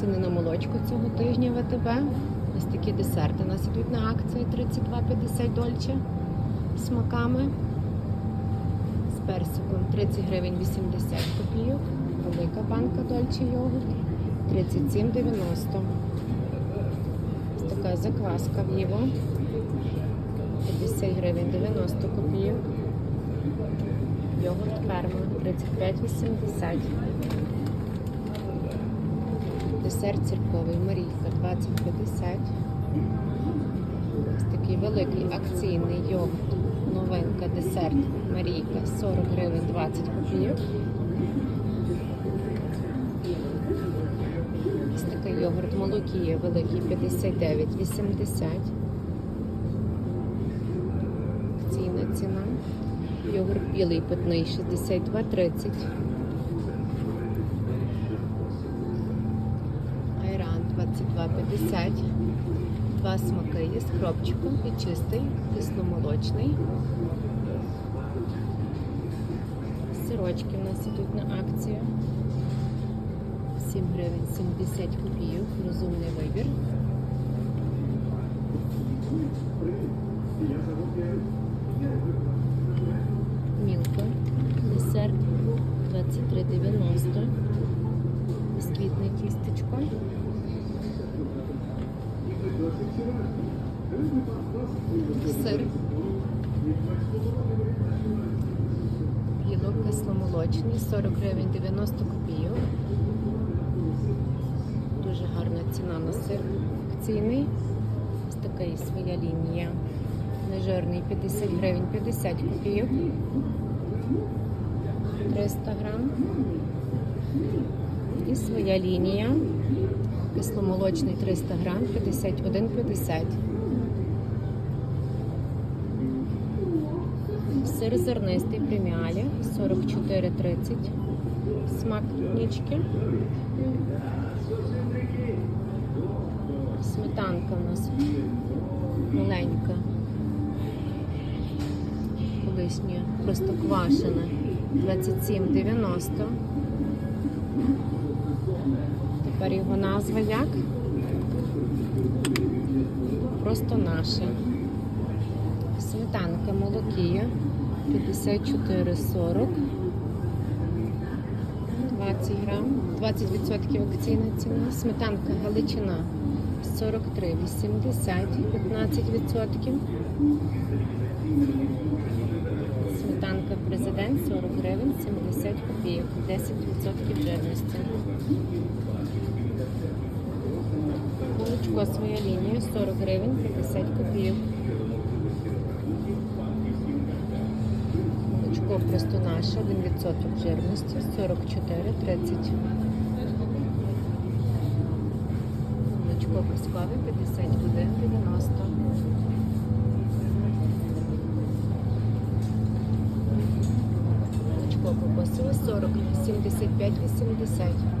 Ціни на молочко цього тижня ВТБ. Ось такі десерти у нас ідуть на акції 32,50 дольче смаками. З персиком 30 гривень 80 копійок. Велика банка дольче йогурт 37,90. Ось така закваска в Віво 50 гривень 90 копійок. Йогурт ферма 35,80. Десерт церковий Марійка 20,50. Ось такий великий акційний йогурт. Новинка десерт Марійка 40 гривень 20 копійок. Ось такий йогурт Молокія великий 59,80. Акційна ціна. Йогурт білий питний 62,30. Айран 22,50. Два смаки є з кропчиком і чистий, кисломолочний. Сирочки в нас ідуть на акцію. 7 гривень 70 копійок. Розумний вибір. Мілка. Десерт 23,90. Бісквітне тістечко. Сир. Білок кисломолочний, 40 гривень 90 копійок. Дуже гарна ціна на сир акційний. Ось така і своя лінія. Нежирний 50 гривень 50 копійок. 300 грам. І своя лінія. Кисломолочний 300 грам 51,50. Сир зернистий преміалі 44,30. Смак нічки. Сметанка у нас маленька. Колишня, просто квашена. 27,90. Тепер його назва як? Просто наше. Сметанка молокія 54,40. 20 грам, 20% акційна ціна. Сметанка Галичина 43,80, 15%. Сметанка президент 40 гривень 70 копійок, 10% жирності. Молочко своя лінія 40 гривень 50 копійок. Молочко просто наше, 1% жирності, 44,30. Молочко піскове 50 годин 90. або 740 75 80.